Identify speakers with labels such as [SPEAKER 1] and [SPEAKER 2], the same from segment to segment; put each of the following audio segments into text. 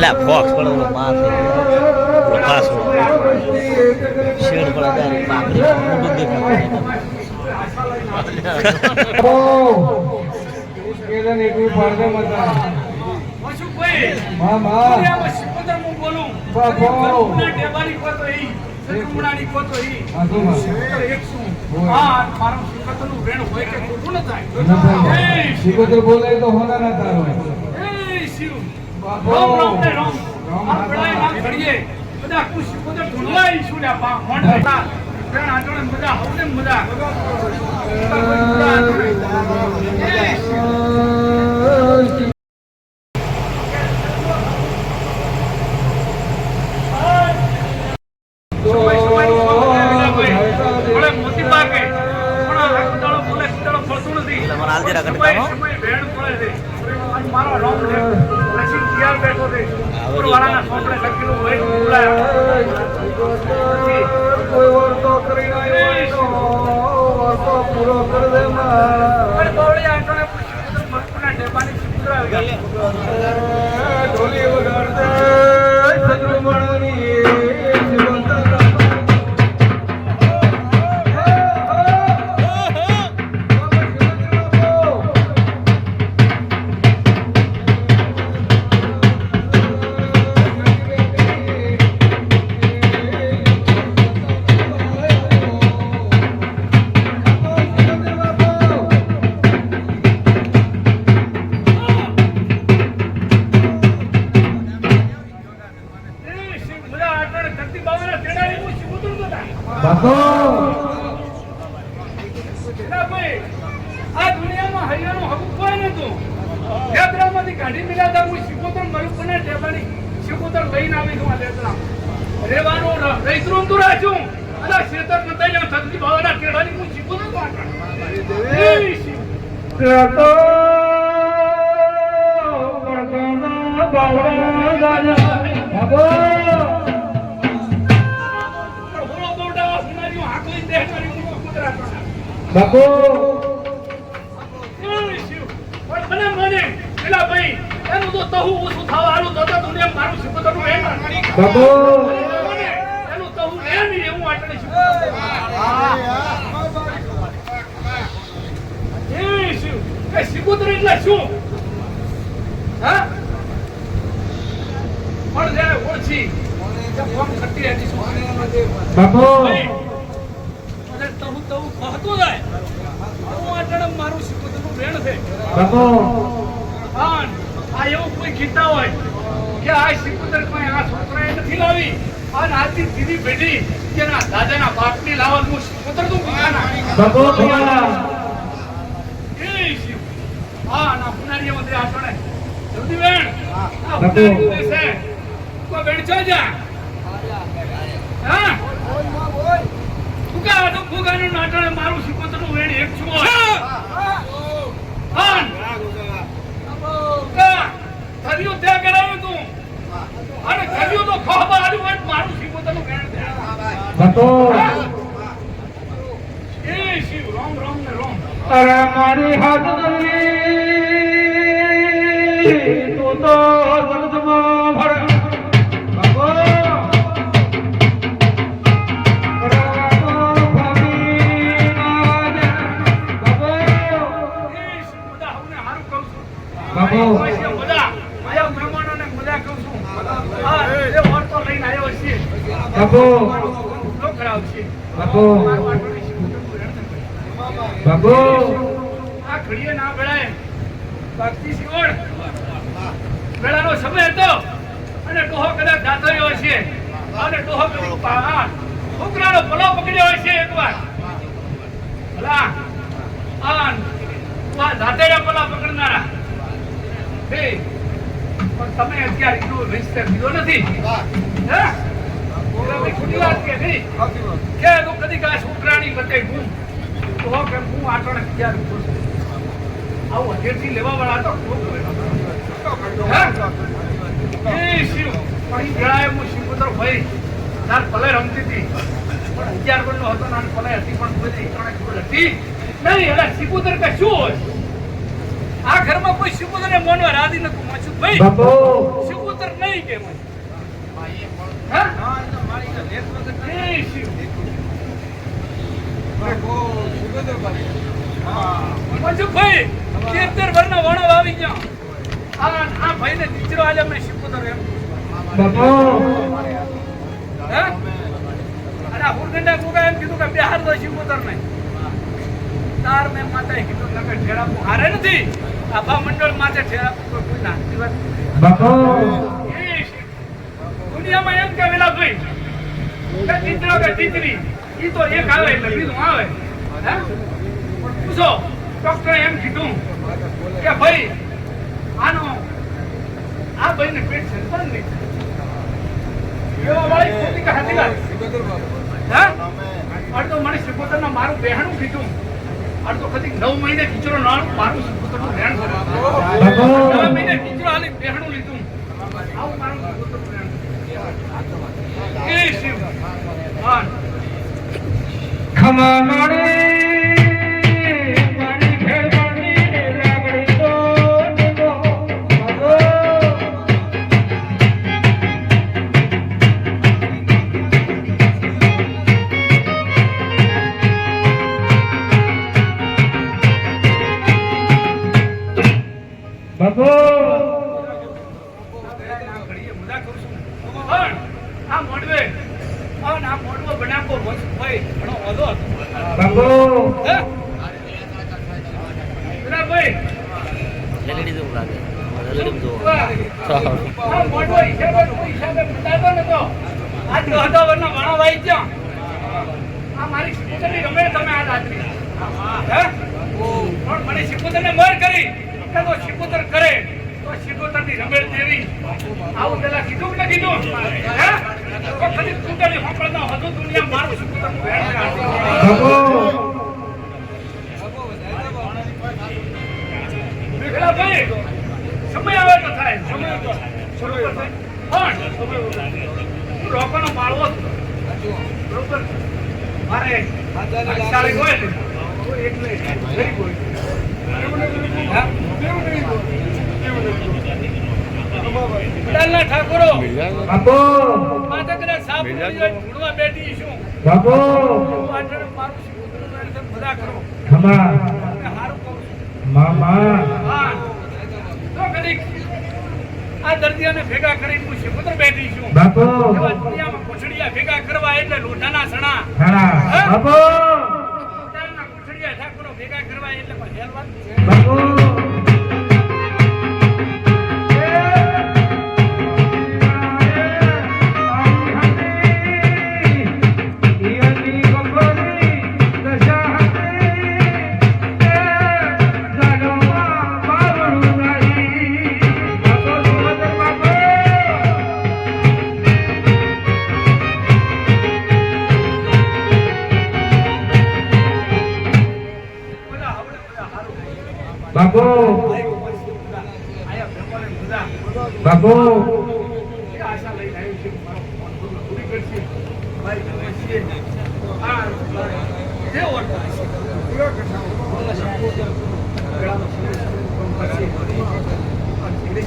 [SPEAKER 1] એટલે ફોક્સ પડે ઓલો શેડ મોટું દેખાતું
[SPEAKER 2] મા મા
[SPEAKER 3] દુનિયામાં સિકંદર હું બોલું.
[SPEAKER 2] બાપો.
[SPEAKER 3] ગરુડના ટેબાની કોતો ઈ, સગુમડાની કોતો ઈ.
[SPEAKER 2] આધુમાં.
[SPEAKER 3] સિકંદર એક શું?
[SPEAKER 2] હોય.
[SPEAKER 3] હા, અને મારું સિકંદરનું વેણ હોય કે ખોટું ન થાય.
[SPEAKER 2] ન થાય.
[SPEAKER 3] એ શિવ,
[SPEAKER 2] શિકોતર બોલે તો હોના ના તારો
[SPEAKER 3] શિવ.
[SPEAKER 2] બાપો.
[SPEAKER 3] રામ રામ ને રામ.
[SPEAKER 2] રામ
[SPEAKER 3] ના ઘડીએ. બધા આખું સિકંદર ઢૂંઢવા ઈ શું લ્યા, બા, હતા. વેણ આંટોળે મજા, હવને મજા. મજા డోలి
[SPEAKER 2] બાપો
[SPEAKER 3] મને મને ભાઈ એનું તો તહુ ઓછું થવા હારું તો તો.
[SPEAKER 2] બાપો
[SPEAKER 3] એનું તહુ એમ એવું આંટણી સિકોતર. એ શિવ. એ સિકોતર એટલે શું હા પણ હતી શું
[SPEAKER 2] બાપો
[SPEAKER 3] મને તહુ તહુ જાય. હું આટણે મારું સિકોતરનું વેણ છે. આ એવું કોઈ ગીતા હોય કે આ સિકંદર કોઈ આ છોકરાએ નથી લાવી. અને આજની દીદી પેઢી કે ના દાદાના બાપની લાવવાનું હું સિકંદર તું
[SPEAKER 2] બાપો ભયા
[SPEAKER 3] હા ના મંદિરે જલ્દી બેન. આ પુનારી દેશે કોઈ બેન છો જા હા ફુગા તો? ફુગાનું નાટણે મારું સિકંદરનું વેણ એક છું હા. કર્યું તું. અને કર્યું તો ખોબા હોય મારું સિકંદરનું વેણ એ શિવ રામ રામ ને રામ.
[SPEAKER 2] અરે મારી હાથ દલી તું તો
[SPEAKER 3] પકડ્યો હોય છે એકવાર. ભલા. આ પલા પકડનારા. પણ તમે અત્યારે એટલું રજિસ્ટર નથી. હે? ભાઈ ખોટી વાત કે નહીં? કે તું કદી કાંઈ છોકરાની બતે હું તો કે હું આટણે તૈયાર છું. આવું હજેરથી લેવા વાળા તો ખોટું એનો. હે? એ શિવ પણ ઈ હું શિવપુત્ર ભાઈ. તાર ભલે રમતી હતી. પણ ના ભલે હતી પણ બધી ત્રણે ખબર હતી. નહીં એટલે શિવપુત્ર કે શું હોય? આ ઘરમાં કોઈ શિકોતરને મોનવા રાજી નતું મનસુખભાઈ
[SPEAKER 2] ભાઈ.
[SPEAKER 3] શિકોતર નહીં કે મને હા એ શિવ. વર્ષના વણો આવી ગયા. આ આ ભાઈને દીકરો આજે મેં શિકોતર એમ અને આ હુરગંડા કોકા એમ કીધું કે બિહાર તો શિકોતર નહીં. તાર મેં માતાએ કીધું તમે ઠેરાપું હારે નથી. આભા મંડળ માથે ઠેરાપું કોઈ કોઈ નાખતી વાત. દુનિયામાં એમ કે વેલા ભાઈ કે ચિત્રો કે ચિત્રી મારું બહેણું કીધું. અડધો કદી નવ મહિને ખીચરો નાણું મારું ખીચરો આલી બહેણું લીધું. આવું મારું હા
[SPEAKER 2] ખમા
[SPEAKER 3] સિકોતરને કરી કે તો સિકોતર કરે, તો સિકોતરની રમેળ દેવી આવું પેલા કીધું કે કીધું? હે? તો કદી તૂટેલી હોંકળનો હતો દુનિયા મારું સિકોતરનું વેણ કાઢી. ભાઈ સમય આવે તો થાય તો પણ રોકાનો માળવો બરોબર? મારે એટલે ગરીબ હોય. હા? વડાલના ઠાકોરો
[SPEAKER 2] બાપુ
[SPEAKER 3] માથે સાપ ઢૂંઢવા બેઠી છું.
[SPEAKER 2] બાપુ!
[SPEAKER 3] પાછળ મારું સિકુતરનું બધા કરો.
[SPEAKER 2] ખમા.
[SPEAKER 3] હારું કહું
[SPEAKER 2] મામા
[SPEAKER 3] હા. તો કદીક આ દર્દીઓને ભેગા કરીને હું શિકોતર બેઠી છું.
[SPEAKER 2] બાપુ!
[SPEAKER 3] દુનિયામાં કોછડિયા ભેગા કરવા એટલે લોઢાના સણા.
[SPEAKER 2] બાપુ!
[SPEAKER 3] કોછડિયા ઠાકોરો ભેગા કરવા એટલે પણ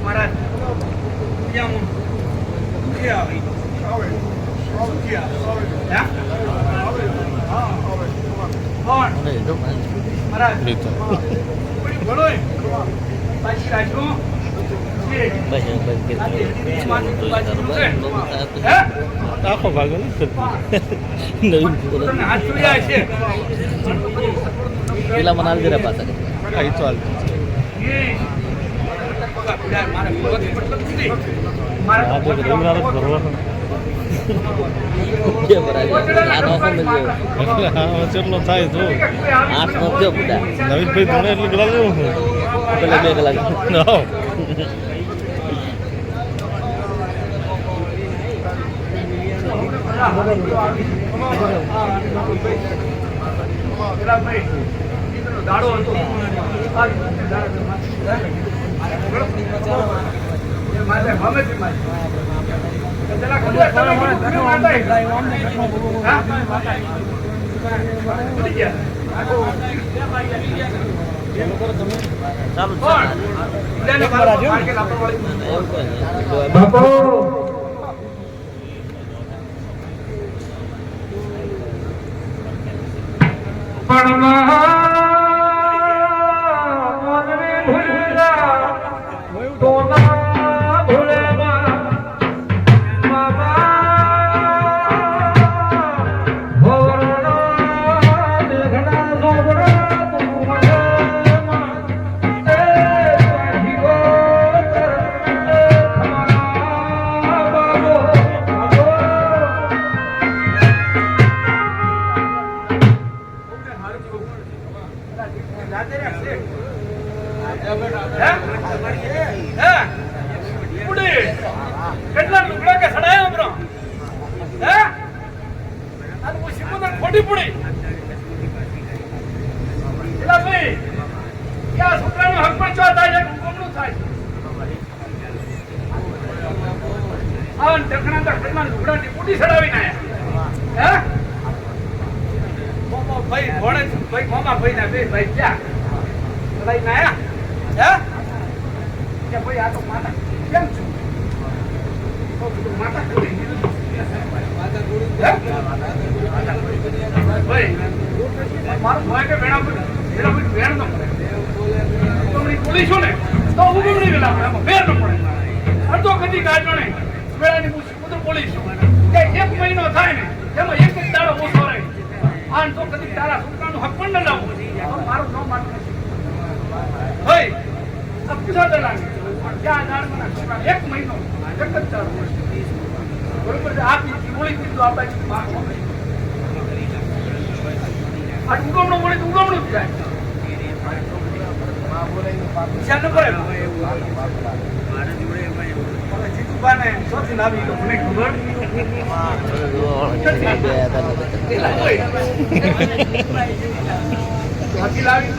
[SPEAKER 3] મહારાજ હું આવી.
[SPEAKER 1] આખો ભાગ નવીન
[SPEAKER 3] તમને હાથ જોડ્યા છે.
[SPEAKER 1] પેલા મને આવી જરા પાછા
[SPEAKER 3] એ. પગા પીડાય. મારે પગથી મતલબ નથી. મારે તો
[SPEAKER 1] રવિવાર જ ભરવાનો કે ભરાય આ નો સમજ
[SPEAKER 4] એટલે હા કેટલો થાય તો
[SPEAKER 1] આઠ નો
[SPEAKER 4] નવીનભાઈ ધોણે એટલે લેવું હું
[SPEAKER 1] પેલા બે કલાક
[SPEAKER 3] દાડો હતો.
[SPEAKER 2] બાપુ પણ
[SPEAKER 3] ઢકણા તો ઘરમાં લુગડાની સડાવીને આયા. હે? મોમો ભાઈ છે, ભાઈ મોમા ભાઈ ના બે ભાઈ ક્યાં લઈને આયા? હે? કે ભાઈ આ તો માતા કેમ છું? માતા ભાઈ? ભાઈ મારો ભાઈ કે ભાઈ પર વેણ ન પડે છું ને તો ઉગમણી વેલા પડે વેર ન પડે અડધો કદી કાઢો ને વેળાની હું કુદર બોલી છું કે એક મહિનો થાય ને એમાં એક જ દાડો ઓછો રહે. આમ તો કદી તારા છોકરાનું હક પણ ન લાવું. મારું ન માનવું ભાઈ આ પૂછા દલાલ. ક્યાં દાડમાં છોકરા? એક મહિનો. એક જ દાડો બરોબર છે? આ પીધી ગોળી પીધું આ બાજુ માર આ ઉગમણો મળી તો ઉગમણું જ જાય. વિચાર ન કરે હવે જીતુભાને શોધી લાવી તો મને ખબર. લાવી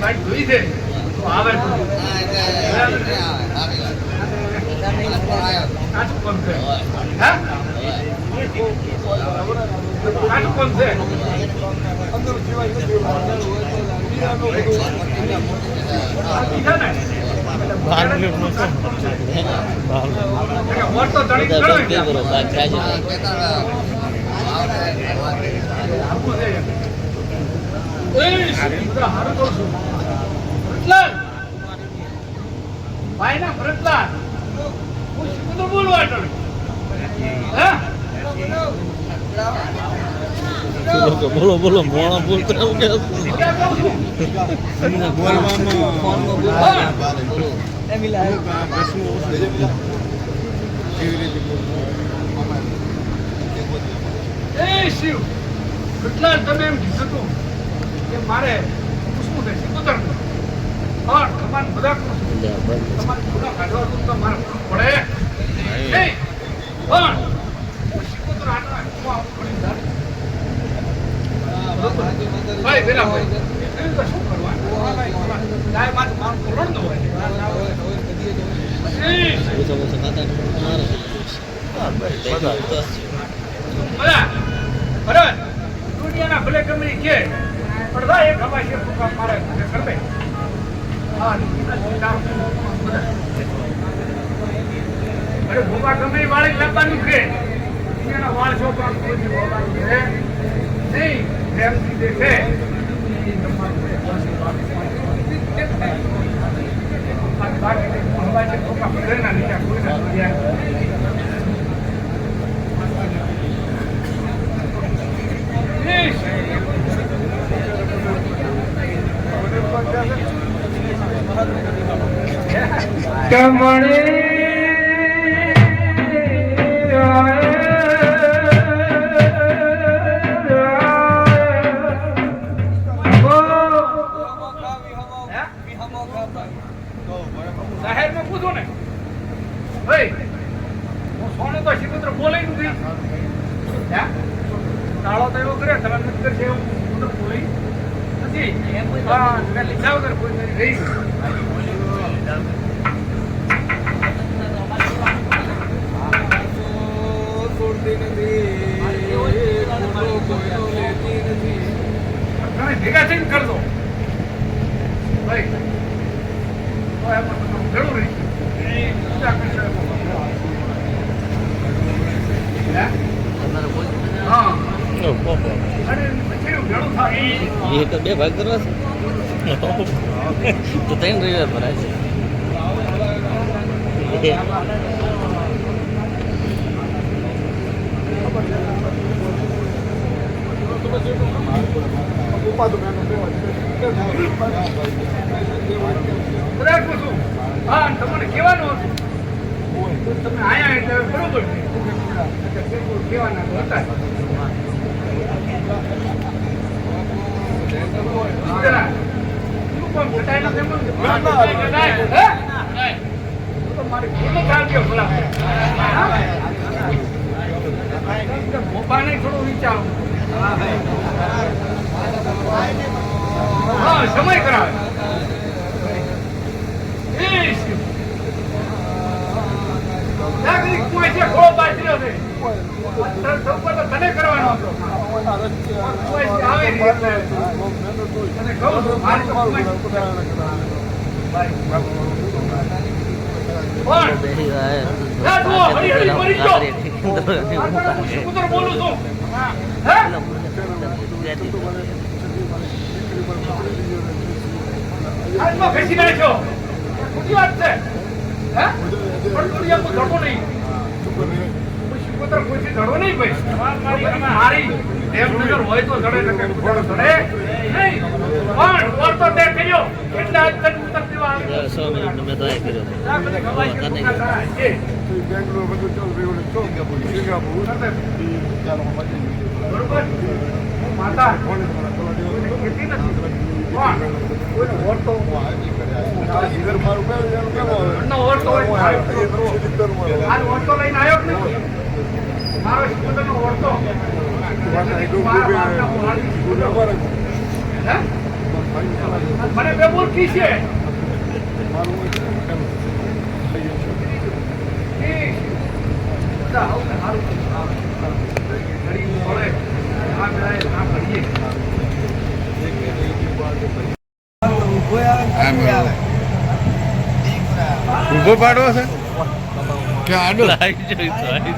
[SPEAKER 4] બે
[SPEAKER 3] જોઈ છે. આવે હારું કરું છે હે ભાઈ ના
[SPEAKER 4] છે
[SPEAKER 3] હું વોટ તો બોલવા અટણ
[SPEAKER 1] બોલો બોલો મોણા બોલતો એવું કે
[SPEAKER 3] એ શિવ કેટલા તમે એમ કીધું કે મારે પૂછવું છે સિકોતર ભલે ગમે કે પણ ભાઈ એક હવા છે મારે ઘરે કર દે હા કામ બધા. અરે ભોગા ગમે વાળી લાવવાનું કે દુનિયાના વાળ છોકરા કોઈ છે નહીં પ્રેમથી દેખે બાકી હવા છે નીચે કોઈના દુનિયા ને હું સોનું તો શિકુત્ર બોલાઈ નથી હે તાળો તો એવો કરે તમે નથી કરશે એવું શિકુત્ર બોલાઈ નથી પણ મેં લીધા વગર કોઈ નથી રહી
[SPEAKER 2] છોડતી નથી કોઈનો લેતી નથી
[SPEAKER 3] તમે ભેગા થઈને કરજો ભાઈ તો એમાં તમને ઘણું રહી પૂજા કરશો એમાં. હે?
[SPEAKER 1] તમારે કોઈ
[SPEAKER 3] હા
[SPEAKER 4] No problem.
[SPEAKER 3] અને થઈને કરજો
[SPEAKER 1] એ તો બે ભાગ કરવા છે. તો ત્રણ રવિવાર ભરાય છે.
[SPEAKER 3] હા તમને કહેવાનું હતું. તમે આયા એટલે બરોબર. કહેવાના હતા. ચાલતી થોડું વિચારો. હા સમય કરાવે. નાગરિક કોઈ છે ખોળો બાજરો છે તને કરવાનો હતો. તને કહું છું પણ બોલું છું હે હાથમાં ફેંસી નાખ્યો ખોટી વાત છે. હે? પણ તું એમ ધડકો નહીં. કોઈ ધડો નહીં ભાઈ? મારી. એમ નજર હોય તો ધડે નકર કૂતરો ધડે. નહીં. પણ ઓર તો તે કર્યો. એટલે આજ તને ઉત્તર દેવા આવ્યો.
[SPEAKER 1] સો મિનિટ મેં તો કર્યો.
[SPEAKER 3] આ બધી ખવાય છે, છે.
[SPEAKER 2] બેંગ્લોર બધું ચાલુ રહ્યું સિંગાપુર સિંગાપુર
[SPEAKER 3] બરોબર માતા. કોઈને નથી. મને બે મૂર્ખી છે. બધા સારું મળે. આ બેડાએ ના કરીએ
[SPEAKER 2] ઊભો પાડવો છે કે આડો
[SPEAKER 4] આવી જો આવી.